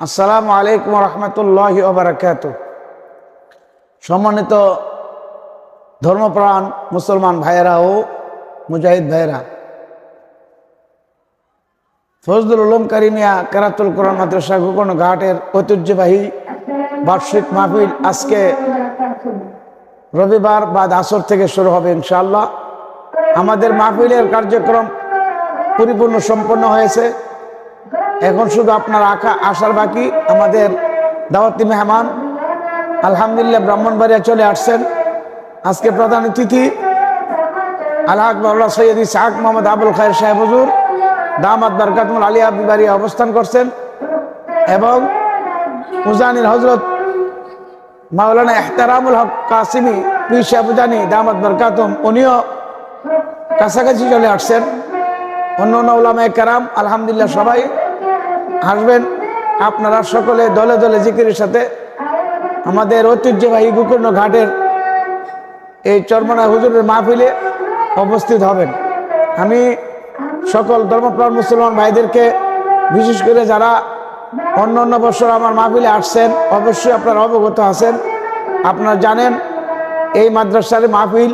আসসালামু আলাইকুম রহমতুল্লাহ ওবরাকাত। সম্মানিত ধর্মপ্রাণ মুসলমান ভাইয়েরা ও মুজাহিদ ভাইয়েরা ফজদুল উলুম কারিমিয়া কেরাতুল কোরআন মাদ্রাসা গোকর্ণ ঘাটের ঐতিহ্যবাহী বার্ষিক মাহফিল আজকে রবিবার বা আসর থেকে শুরু হবে ইনশাআল্লাহ। আমাদের মাহফিলের কার্যক্রম পরিপূর্ণ সম্পন্ন হয়েছে। এখন শুধু আপনার আঁকা আসার বাকি, আমাদের দাওয়াতি মেহমান, আলহামদুলিল্লাহ ব্রাহ্মণবাড়িয়া চলে আসছেন। আজকে প্রধান অতিথি আল্লাহ বাবুল্লাহ সৈয়দ ইসাহাক মোহাম্মদ আবুল খায়ের সাহেব হুজুর দামাদ বারকাতমুল আলী আবিবাড়ি অবস্থান করছেন এবং উজানির হজরত মাওলানা এহতারামুল হক কাসিমি পি শাহবুজানি দামাদ বরকাতুম, উনিও কাছাকাছি চলে আসছেন। অন্য অন্য ওলামায় কারাম, আলহামদুলিল্লাহ সবাই আসবেন আপনারা সকলে দলে দলে জিকিরের সাথে আমাদের ঐতিহ্যবাহী গোকর্ণ ঘাটের এই চরমনা হুজুরের মাহফিলে উপস্থিত হবেন। আমি সকল ধর্মপ্রাণ মুসলমান ভাইদেরকে, বিশেষ করে যারা অন্য অন্য বছর আমার মাহফিলে আসছেন, অবশ্যই আপনারা অবগত আছেন। আপনারা জানেন, এই মাদ্রাসার মাহফিল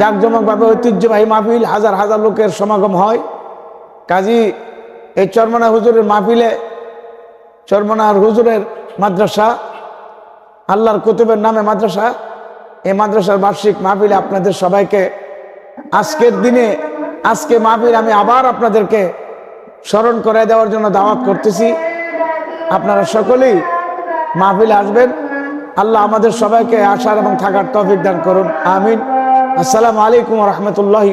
জাঁকজমকভাবে ঐতিহ্যবাহী মাহফিল হাজার হাজার লোকের সমাগম হয়। কাজী এই চরমনা হুজুরের মাহফিলে চরমনার হুজুরের মাদ্রাসা, আল্লাহর কুতুবের নামে মাদ্রাসা, এই মাদ্রাসার বার্ষিক মাহফিলে আপনাদের সবাইকে আজকের দিনে, আজকে মাহফিল আমি আবার আপনাদেরকে স্মরণ করে দেওয়ার জন্য দাওয়াত করতেছি। আপনারা সকলেই মাহফিলে আসবেন। আল্লাহ আমাদের সবাইকে আসার এবং থাকার তফিক দান করুন। আমিন। আসসালামু আলাইকুম রহমতুল্লাহ